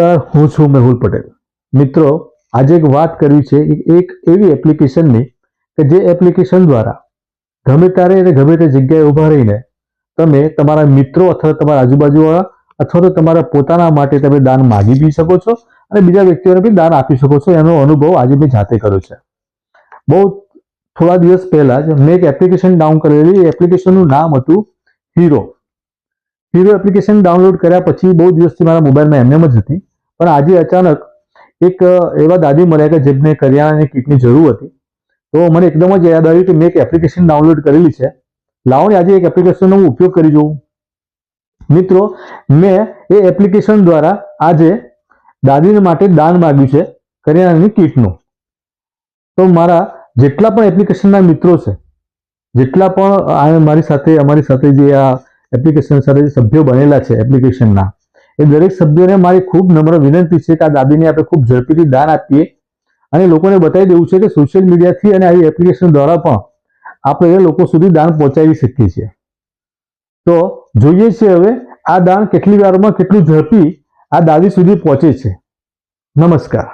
નમસ્કાર હું છું મેહુલ પટેલ. મિત્રો, આજે એક વાત કરવી છે, એક- એવી એપ્લિકેશનની કે જે એપ્લિકેશન દ્વારા ગમે ત્યારે અને ગમે તે જગ્યાએ ઊભા રહીને તમે તમારા મિત્રો અથવા તમારા આજુબાજુવાળા અથવા તો તમારા પોતાના માટે તમે દાન માગી બી શકો છો અને બીજા વ્યક્તિઓને બી દાન આપી શકો છો. એનો અનુભવ આજે મેં જાતે કર્યો છે. બહુ થોડા દિવસ પહેલા જ મેં એક એપ્લિકેશન ડાઉન કરેલી. એપ્લિકેશનનું નામ હતું હીરો હીરો એપ્લિકેશન ડાઉનલોડ કર્યા પછી બહુ દિવસથી મારા મોબાઈલમાં એમનેમ જ હતી પણ આજે અચાનક એક એવા દાદી મળ્યા કે જેમને કરિયાણાની કીટની જરૂર હતી. તો મને એકદમ જ યાદ આવ્યું કે મેં એક એપ્લિકેશન ડાઉનલોડ કરેલી છે. લાવો ને આજે એક એપ્લિકેશનનો હું ઉપયોગ કરી જોઉં. મિત્રો, મેં એ એપ્લિકેશન દ્વારા આજે દાદીને માટે દાન માગ્યું છે કરિયાણાની કીટનું. તો મારા જેટલા પણ એપ્લિકેશનના મિત્રો છે, જેટલા પણ મારી સાથે, અમારી સાથે જે આ એપ્લિકેશન સાથે સભ્યો બનેલા છે એપ્લિકેશનના એ દરેક સભ્યોને મારી ખૂબ નમ્ર વિનંતી છે કે આ દાદીને આપણે ખૂબ ઝડપીથી દાન આપીએ. અને લોકોને બતાવી દેવું છે કે સોશિયલ મીડિયાથી અને આવી એપ્લિકેશન દ્વારા પણ આપણે એ લોકો સુધી દાન પહોંચાડી શકીએ છીએ. તો જોઈએ છે હવે આ દાન કેટલી વારમાં કેટલું ઝડપી આ દાદી સુધી પહોંચે છે. નમસ્કાર.